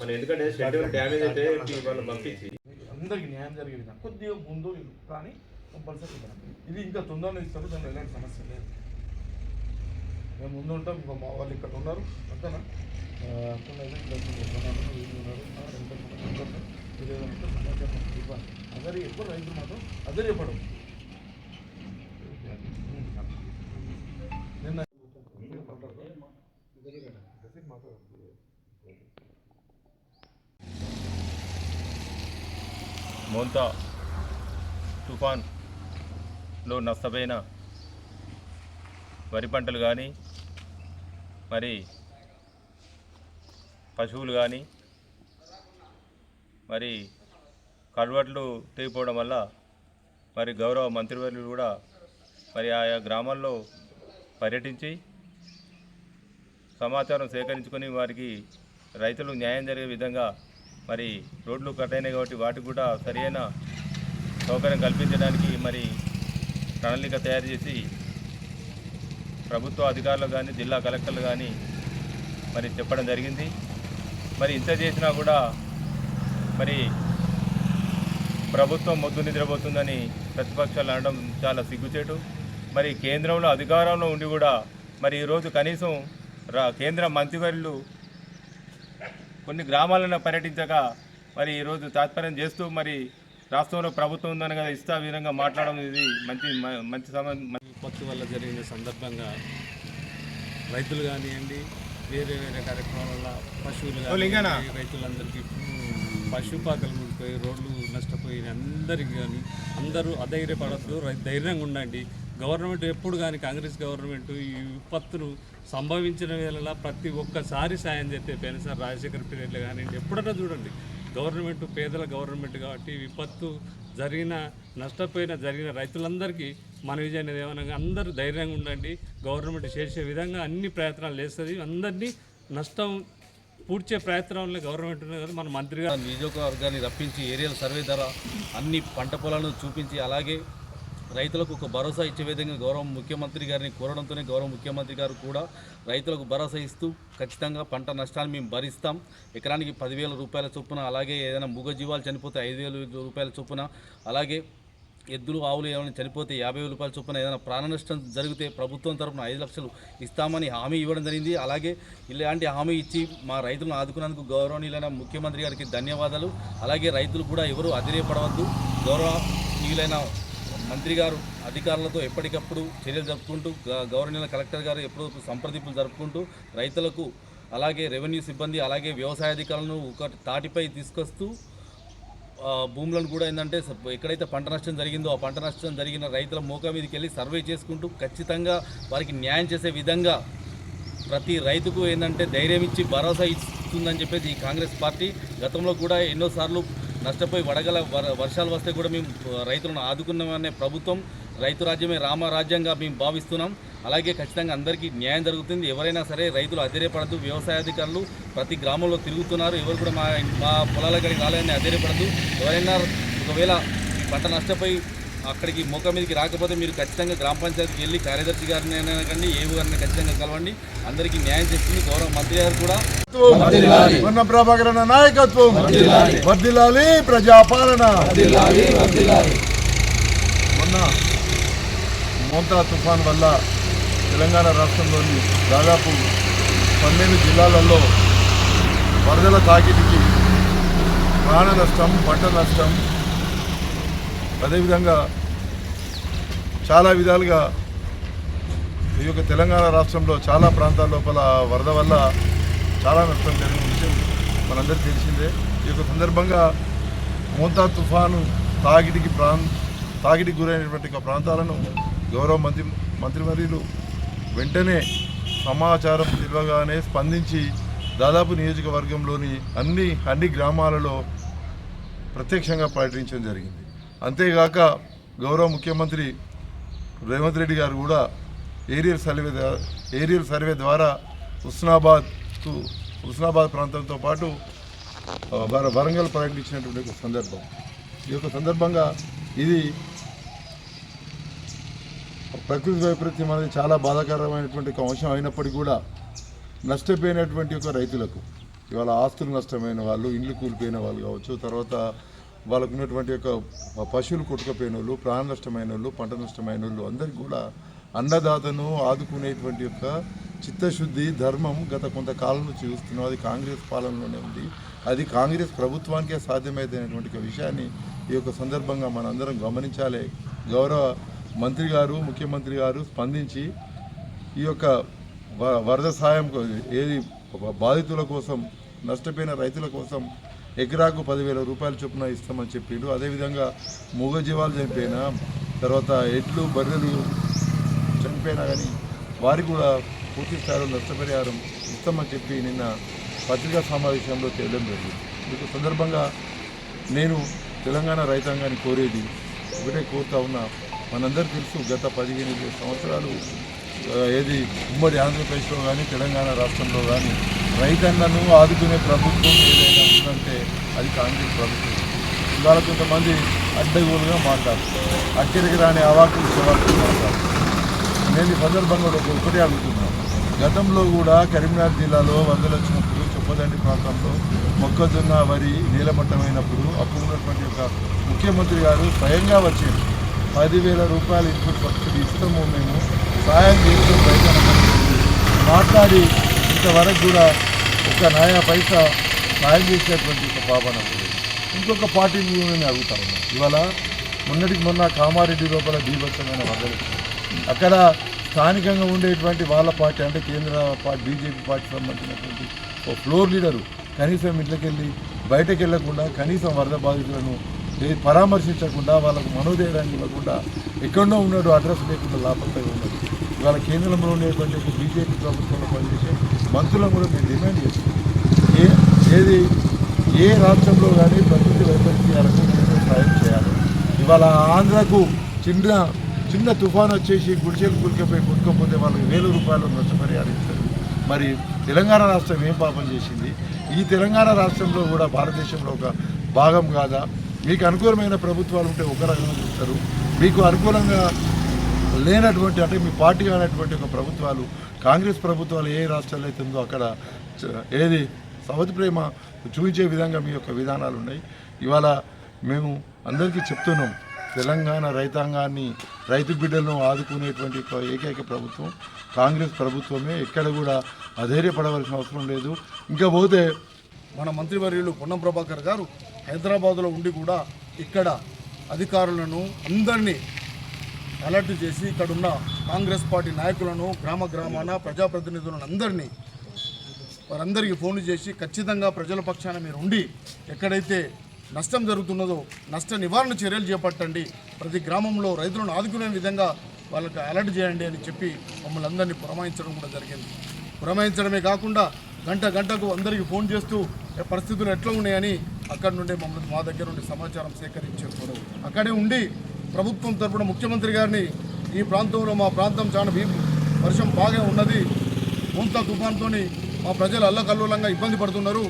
మన ఎందుకంటే shed damage అయితే వాళ్ళు పంపించి అందరికి న్యాయం జరిగే విధంగా కొద్దిగా ముందు కానీ కంపల్సరీ. ఇది ఇంకా తొందరగా ఇస్తారు దాంట్లో ఎలాంటి సమస్య లేదు మేము ముందు ఉంటాం ఇంకో మా వాళ్ళు ఇక్కడ ఉన్నారు అంతేనా ఉన్నారు, అందరూ ఎక్కువ రైతులు మాత్రం అదే చెప్పడం నిన్న మోంతా తుఫాన్లో నష్టపోయిన వరి పంటలు కానీ మరి పశువులు కానీ మరి కడవట్లు తెగిపోవడం వల్ల మరి గౌరవ మంత్రివర్యులు కూడా మరి ఆయా గ్రామాల్లో పర్యటించి సమాచారం సేకరించుకొని వారికి రైతులు న్యాయం జరిగే విధంగా మరి రోడ్లు కట్ అయినాయి కాబట్టి వాటికి కూడా సరైన సౌకర్యం కల్పించడానికి మరి ప్రణాళిక తయారు చేసి ప్రభుత్వ అధికారులు కానీ జిల్లా కలెక్టర్లు కానీ మరి చెప్పడం జరిగింది. మరి ఇంత చేసినా కూడా మరి ప్రభుత్వం మొద్దు నిద్రపోతుందని ప్రతిపక్షాలు అనడం చాలా సిగ్గుచేటు. మరి కేంద్రంలో అధికారంలో ఉండి కూడా మరి ఈరోజు కనీసం రా కేంద్ర మంత్రివర్యులు కొన్ని గ్రామాలను పర్యటించక మరి ఈరోజు తాత్పర్యం చేస్తూ మరి రాష్ట్రంలో ప్రభుత్వం ఉందని కదా ఇస్తా విధంగా మాట్లాడడం ఇది మంచి మంచి సంబంధం. విపత్తు వల్ల జరిగిన సందర్భంగా రైతులు కానివ్వండి వేరే వేరే కార్యక్రమాల వల్ల పశువులు కానివ్వండి రైతులందరికీ పశుపాకలు ముడిపోయి రోడ్లు నష్టపోయి అందరికి కానీ అందరూ అధైర్యపడద్దు రై- ధైర్యంగా ఉండండి. గవర్నమెంట్ ఎప్పుడు కానీ కాంగ్రెస్ గవర్నమెంట్ ఈ విపత్తును సంభవించిన వేళ ప్రతి ఒక్కసారి సాయం చేస్తే పోయినసారి రాజశేఖర పీరియడ్లు కానివ్వండి ఎప్పుడన్నా చూడండి. గవర్నమెంట్ పేదల గవర్నమెంట్ కాబట్టి విపత్తు జరిగిన నష్టపోయిన జరిగిన రైతులందరికీ మన విజయం ఏమనగా అందరూ ధైర్యంగా ఉండండి. గవర్నమెంట్ చేసే విధంగా అన్ని ప్రయత్నాలు చేస్తుంది. అందరినీ నష్టం పూడ్చే ప్రయత్నంలో గవర్నమెంట్ ఉన్నది కదా మన మంత్రిగా నియోజకవర్గాన్ని రప్పించి ఏరియల్ సర్వే ద్వారా అన్ని పంట పొలాలను చూపించి అలాగే రైతులకు ఒక భరోసా ఇచ్చే విధంగా గౌరవ ముఖ్యమంత్రి గారిని కోరడంతోనే గౌరవ ముఖ్యమంత్రి గారు కూడా రైతులకు భరోసా ఇస్తూ ఖచ్చితంగా పంట నష్టాన్ని మేము భరిస్తాం. ఎకరానికి పదివేల రూపాయల చొప్పున అలాగే ఏదైనా మూగజీవాలు చనిపోతే ఐదు వేల రూపాయల చొప్పున అలాగే ఎద్దులు ఆవులు ఏమైనా చనిపోతే యాభై వేల రూపాయల చొప్పున ఏదైనా ప్రాణ నష్టం జరిగితే ప్రభుత్వం తరపున ఐదు లక్షలు ఇస్తామని హామీ ఇవ్వడం జరిగింది. అలాగే ఇలాంటి హామీ ఇచ్చి మా రైతులను ఆదుకున్నందుకు గౌరవనీయులైన ముఖ్యమంత్రి గారికి ధన్యవాదాలు. అలాగే రైతులు కూడా ఎవరు అదిరేపడవద్దు గౌరవనీయులైన మంత్రి గారు అధికారులతో ఎప్పటికప్పుడు చర్యలు జరుపుకుంటూ గవర్నర్ కలెక్టర్ గారు ఎప్పుడూ సంప్రదింపులు జరుపుకుంటూ రైతులకు అలాగే రెవెన్యూ సిబ్బంది అలాగే వ్యవసాయ అధికారులను ఒక తాటిపై తీసుకొస్తూ భూములను కూడా ఏంటంటే ఎక్కడైతే పంట నష్టం జరిగిందో ఆ పంట నష్టం జరిగిన రైతుల మోకా మీదకి వెళ్ళి సర్వే చేసుకుంటూ ఖచ్చితంగా వారికి న్యాయం చేసే విధంగా ప్రతి రైతుకు ఏంటంటే ధైర్యం ఇచ్చి భరోసా ఇస్తుందని చెప్పేసి ఈ కాంగ్రెస్ పార్టీ గతంలో కూడా ఎన్నోసార్లు నష్టపోయి వడగల వర్షాలు వస్తే కూడా మేము రైతులను ఆదుకున్నామనే ప్రభుత్వం రైతు రాజ్యమే రామరాజ్యంగా మేము భావిస్తున్నాం. అలాగే ఖచ్చితంగా అందరికీ న్యాయం జరుగుతుంది. ఎవరైనా సరే రైతులు అధైర్యపడద్దు వ్యవసాయ అధికారులు ప్రతి గ్రామంలో తిరుగుతున్నారు. ఎవరు కూడా మా మా పొలాల కాడికి రాలేదని అధైర్యపడద్దు. ఎవరైనా ఒకవేళ పంట నష్టపోయి అక్కడికి మొక్క మీదకి రాకపోతే మీరు ఖచ్చితంగా గ్రామ పంచాయతీకి వెళ్ళి కార్యదర్శి గారిని అయినా కానీ ఏవు గారిని ఖచ్చితంగా కలవండి. అందరికీ న్యాయం చేస్తుంది. గౌరవ మంత్రి గారు కూడా. పొన్న ప్రభాకర్ అన్న నాయకత్వం వర్దిల్లాలి ప్రజాపాలన. మొన్న మోంతా తుఫాన్ వల్ల తెలంగాణ రాష్ట్రంలోని దాదాపు పన్నెండు జిల్లాలలో వరదల తాకిడికి ప్రాణ నష్టం పంట నష్టం అదేవిధంగా చాలా విధాలుగా ఈ యొక్క తెలంగాణ రాష్ట్రంలో చాలా ప్రాంతాల లోపల వరద వల్ల చాలా నష్టం జరిగిన విషయం మనందరికీ తెలిసిందే. ఈ యొక్క సందర్భంగా మోంతా తుఫాను తాగిడికి ప్రాం తాగిడికి గురైనటువంటి ప్రాంతాలను గౌరవ మంత్రి మంత్రివర్యులు వెంటనే సమాచారం తెలియగానే స్పందించి దాదాపు నియోజకవర్గంలోని అన్ని అన్ని గ్రామాలలో ప్రత్యక్షంగా పర్యటించడం జరిగింది. అంతేగాక గౌరవ ముఖ్యమంత్రి రేవంత్ రెడ్డి గారు కూడా ఏరియల్ సర్వే ఏరియల్ సర్వే ద్వారా హుస్నాబాద్కు హుస్నాబాద్ ప్రాంతంతో పాటు వర- వరంగల్ పర్యటించినటువంటి ఒక సందర్భం. ఈ యొక్క సందర్భంగా ఇది ప్రకృతి వైపరీత్యం అనేది చాలా బాధాకరమైనటువంటి ఒక అంశం అయినప్పటికీ కూడా నష్టపోయినటువంటి ఒక రైతులకు ఇవాళ ఆస్తులు నష్టమైన వాళ్ళు ఇండ్లు కూలిపోయిన వాళ్ళు కావచ్చు తర్వాత వాళ్ళకు ఉన్నటువంటి యొక్క పశువులు కొట్టుకపోయిన వాళ్ళు ప్రాణ నష్టమైన వాళ్ళు పంట నష్టమైన వాళ్ళు అందరికీ కూడా అన్నదాతను ఆదుకునేటువంటి యొక్క చిత్తశుద్ధి ధర్మం గత కొంతకాలం నుంచి చూస్తున్నాం. అది కాంగ్రెస్ పాలనలోనే ఉంది. అది కాంగ్రెస్ ప్రభుత్వానికే సాధ్యమైనటువంటి విషయాన్ని ఈ యొక్క సందర్భంగా మనందరం గమనించాలి. గౌరవ మంత్రి గారు ముఖ్యమంత్రి గారు స్పందించి ఈ యొక్క వ- వరద సాయం ఏది బాధితుల కోసం నష్టపోయిన రైతుల కోసం ఎకరాకు పదివేల రూపాయల చొప్పున ఇస్తామని చెప్పిండు. అదేవిధంగా మూగజీవాలు చనిపోయినా తర్వాత ఎడ్లు బర్రెలు చనిపోయినా కానీ వారికి కూడా పూర్తి స్థాయిలో నష్టపరిహారం ఇస్తామని చెప్పి నిన్న పత్రికా సమావేశంలో తేలడం జరిగింది. మీకు సందర్భంగా నేను తెలంగాణ రైతాంగాన్ని కోరేది ఒకటే కోరుతా ఉన్నా మనందరికీ తెలుసు గత పదిహేను సంవత్సరాలు ఏది ఉమ్మడి ఆంధ్రప్రదేశ్లో కానీ తెలంగాణ రాష్ట్రంలో కానీ రైతన్నను ఆదుకునే ప్రభుత్వం ఏదైనా ఉందంటే అది కాంగ్రెస్ ప్రభుత్వం. ఇవాళ కొంతమంది అడ్డగోలుగా మాట్లాడుతారు అక్కడికి రాని అవాకులు చవాకులు మాట్లాడుతారు నేను ఈ సందర్భంగా ఒకటి అడుగుతున్నాను గతంలో కూడా కరీంనగర్ జిల్లాలో వరదలు వచ్చినప్పుడు చొప్పదండి ప్రాంతంలో మొక్కజొన్న వరి నీలమట్టమైనప్పుడు అప్పుడు ఉన్నటువంటి ఒక ముఖ్యమంత్రి గారు స్వయంగా వచ్చారు. పదివేల రూపాయలు ఇన్పుట్ సబ్సిడీ ఇస్తాము మేము సాయం చేస్తూ ప్రయత్నం మాట్లాడి ఇంతవరకు కూడా ఒక నాయా పైసా సాయం చేసేటువంటి ఒక పాపన లేదు. ఇంకొక పార్టీ నేను అడుగుతా ఉన్నాను ఇవాళ మొన్నటికి మొన్న కామారెడ్డి లోపల బీభత్సమైన వరదలు అక్కడ స్థానికంగా ఉండేటువంటి వాళ్ళ పార్టీ అంటే కేంద్ర పార్టీ బీజేపీ పార్టీ సంబంధించినటువంటి ఓ ఫ్లోర్ లీడరు కనీసం ఇంట్లోకి బయటకు వెళ్ళకుండా కనీసం వరద బాధితులను పరామర్శించకుండా వాళ్ళకు మనోధైర్యాన్ని ఇవ్వకుండా ఎక్కడో ఉన్నాడు అడ్రస్ లేకుండా లాభంగా ఉన్నాడు. ఇవాళ కేంద్రంలో ఉండేటువంటి బీజేపీ ప్రభుత్వంలో పనిచేసే మంత్రులను కూడా మేము డిమాండ్ చేస్తున్నాం. ఏది? ఏ రాష్ట్రంలో కానీ ప్రకృతి వైపరీత్యాలకు సాయం చేయాలి. ఇవాళ ఆంధ్రకు చిన్న చిన్న తుఫాన్ వచ్చేసి గుడిచెలు కులికపోయి కొట్టుకపోతే వాళ్ళకి వేల రూపాయలు నష్టపరిహారం ఇస్తారు. మరి తెలంగాణ రాష్ట్రం ఏం పాపం చేసింది? ఈ తెలంగాణ రాష్ట్రంలో కూడా భారతదేశంలో ఒక భాగం కాదా? మీకు అనుకూలమైన ప్రభుత్వాలు ఉంటే ఒక రకంగా చూస్తారు మీకు అనుకూలంగా లేనటువంటి అంటే మీ పార్టీ కానటువంటి ఒక ప్రభుత్వాలు కాంగ్రెస్ ప్రభుత్వాలు ఏ రాష్ట్రాలు అయితే ఉందో అక్కడ ఏది? సవతి ప్రేమ చూపించే విధంగా మీ యొక్క విధానాలు ఉన్నాయి. ఇవాళ మేము అందరికీ చెప్తున్నాం తెలంగాణ రైతాంగాన్ని రైతు బిడ్డలను ఆదుకునేటువంటి ఏకైక ప్రభుత్వం. కాంగ్రెస్ ప్రభుత్వమే ఎక్కడ కూడా అధైర్యపడవలసిన అవసరం లేదు. ఇంకా పోతే మన మంత్రివర్యులు పొన్నం ప్రభాకర్ గారు హైదరాబాద్లో ఉండి కూడా ఇక్కడ అధికారులను అందరినీ అలర్ట్ చేసి ఇక్కడ ఉన్న కాంగ్రెస్ పార్టీ నాయకులను గ్రామ గ్రామాన ప్రజాప్రతినిధులను అందరినీ వారందరికీ ఫోన్లు చేసి ఖచ్చితంగా ప్రజల పక్షాన మీరు ఉండి ఎక్కడైతే నష్టం జరుగుతున్నదో నష్ట నివారణ చర్యలు చేపట్టండి. ప్రతి గ్రామంలో రైతులను ఆదుకునే విధంగా వాళ్ళకి అలర్ట్ చేయండి అని చెప్పి మమ్మల్ని అందరినీ పురమాయించడం కూడా జరిగింది. పురమాయించడమే కాకుండా గంట గంటకు అందరికీ ఫోన్ చేస్తూ "ఏ పరిస్థితులు ఎట్లా ఉన్నాయని అక్కడి నుండి మమ్మల్ని మా దగ్గర నుండి సమాచారం సేకరించారు అక్కడే ఉండి ప్రభుత్వం తరపున ముఖ్యమంత్రి గారిని ఈ ప్రాంతంలో మా ప్రాంతం చాలా వర్షం బాగా ఉన్నది. ముంత తుఫాన్తోని మా ప్రజలు అల్లకల్లోలంగా ఇబ్బంది పడుతున్నారు.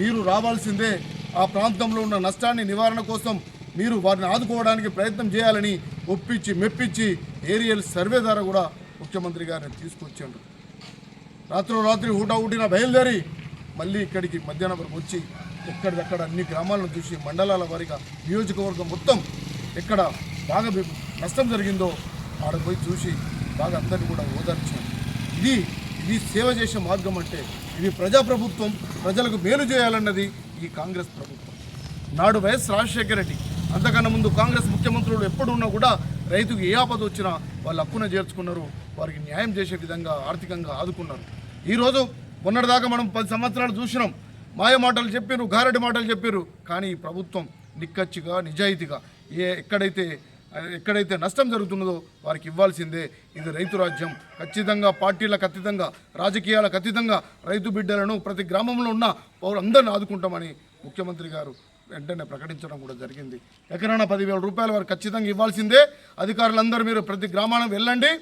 మీరు రావాల్సిందే ఆ ప్రాంతంలో ఉన్న నష్టాన్ని నివారణ కోసం మీరు వారిని ఆదుకోవడానికి ప్రయత్నం చేయాలని ఒప్పించి మెప్పించి ఏరియల్ సర్వే ద్వారా కూడా ముఖ్యమంత్రి గారిని తీసుకొచ్చాడు రాత్రి రాత్రి ఊటా ఊటిన బయలుదేరి మళ్ళీ ఇక్కడికి మధ్యాహ్నం వరకు వచ్చి ఎక్కడిదక్కడ అన్ని గ్రామాలను చూసి మండలాల వారిగా నియోజకవర్గం మొత్తం ఎక్కడ బాగా నష్టం జరిగిందో ఆడ పోయి చూసి బాగా అందరినీ కూడా ఓదార్చాం ఇది ఇది సేవ చేసే మార్గం అంటే ఇది ప్రజాప్రభుత్వం ప్రజలకు మేలు చేయాలన్నది ఈ కాంగ్రెస్ ప్రభుత్వం. నాడు వైఎస్ రాజశేఖర రెడ్డి అంతకన్నా ముందు కాంగ్రెస్ ముఖ్యమంత్రులు ఎప్పుడున్నా కూడా రైతుకు ఏ ఆపద వచ్చినా వాళ్ళు హక్కున చేర్చుకున్నారు వారికి న్యాయం చేసే విధంగా ఆర్థికంగా ఆదుకున్నారు. ఈరోజు మొన్నటిదాకా మనం పది సంవత్సరాలు చూసినాం. మాయ మాటలు చెప్పారు గారడి మాటలు చెప్పారు కానీ ఈ ప్రభుత్వం నిక్కచ్చిగా నిజాయితీగా ఏ ఎక్కడైతే ఎక్కడైతే నష్టం జరుగుతున్నదో వారికి ఇవ్వాల్సిందే. ఇది రైతు రాజ్యం. ఖచ్చితంగా పార్టీలకు అతీతంగా రాజకీయాలకు అతీతంగా రైతు బిడ్డలను ప్రతి గ్రామంలో ఉన్న పౌరులందరిని ఆదుకుంటామని ముఖ్యమంత్రి గారు వెంటనే ప్రకటించడం కూడా జరిగింది. ఎకరాన పదివేల రూపాయలు వారు ఖచ్చితంగా ఇవ్వాల్సిందే. అధికారులందరూ మీరు ప్రతి గ్రామానికి వెళ్ళండి.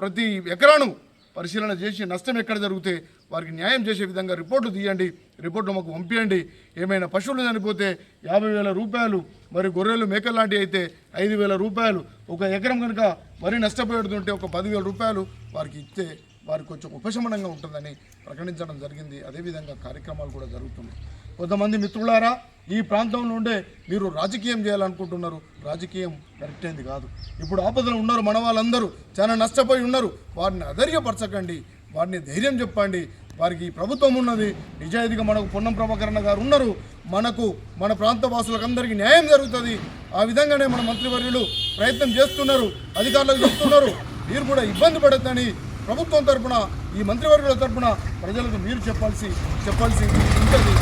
ప్రతి ఎకరాను పరిశీలన చేసి నష్టం ఎక్కడ జరిగితే వారికి న్యాయం చేసే విధంగా రిపోర్టు తీయండి రిపోర్టు మాకు పంపించండి ఏమైనా పశువులు చనిపోతే యాభై వేల రూపాయలు మరి గొర్రెలు మేకలు లాంటివి అయితే ఐదు వేల రూపాయలు ఒక ఎకరం కనుక మరీ నష్టపోయేడుతుంటే ఒక పదివేల రూపాయలు వారికి ఇస్తే వారికి కొంచెం ఉపశమనంగా ఉంటుందని ప్రకటించడం జరిగింది. అదేవిధంగా కార్యక్రమాలు కూడా జరుగుతున్నాయి. కొంతమంది మిత్రులారా ఈ ప్రాంతంలో ఉండే మీరు రాజకీయం చేయాలనుకుంటున్నారు. రాజకీయం కరెక్ట్ అయింది కాదు. ఇప్పుడు ఆపదలో ఉన్నారు మన వాళ్ళందరూ చాలా నష్టపోయి ఉన్నారు. వారిని అధైర్యపరచకండి. వారిని ధైర్యం చెప్పండి. వారికి ఈ ప్రభుత్వం ఉన్నది. నిజాయితీగా మనకు పొన్నం ప్రభాకరణ గారు ఉన్నారు. మనకు మన ప్రాంత వాసులకు అందరికీ న్యాయం జరుగుతుంది. ఆ విధంగానే మన మంత్రివర్యులు ప్రయత్నం చేస్తున్నారు. అధికారులకు చెప్తున్నారు. మీరు కూడా ఇబ్బంది పడద్దని ప్రభుత్వం తరఫున ఈ మంత్రివర్గుల తరఫున ప్రజలకు మీరు చెప్పాల్సి చెప్పాల్సి ఉంటుంది.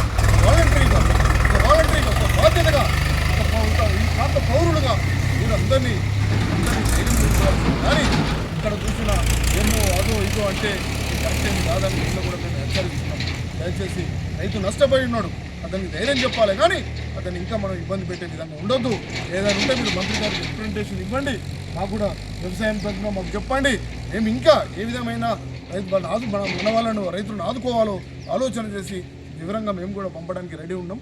వాలంటరీగా ఒక వాలంటరీగా ఒక బాధ్యతగా ఒక ఈ ప్రాంత పౌరులుగా మీరు అందరినీ అందరినీ ధైర్యం చేసుకోవాలి కానీ ఇక్కడ చూసిన ఎన్నో అదో ఇదో అంటే కరెక్ట్ కాదని ఇంట్లో కూడా మేము హెచ్చరిస్తున్నాం. దయచేసి రైతు నష్టపోయి ఉన్నాడు. అతనికి ధైర్యం చెప్పాలి కానీ అతను ఇంకా మనం ఇబ్బంది పెట్టే విధంగా ఉండొద్దు. ఏదైనా ఉంటే మీరు మంత్రి గారికి రిప్రజెంటేషన్ ఇవ్వండి. మాకు కూడా వ్యవసాయం తగ్గిన మాకు చెప్పండి. మేము ఇంకా ఏ విధమైన రైతు వాళ్ళని ఆదు మనం మన వాళ్ళను రైతులను ఆదుకోవాలో ఆలోచన చేసి వివరంగా మేము కూడా పంపడానికి రెడీ ఉన్నాం.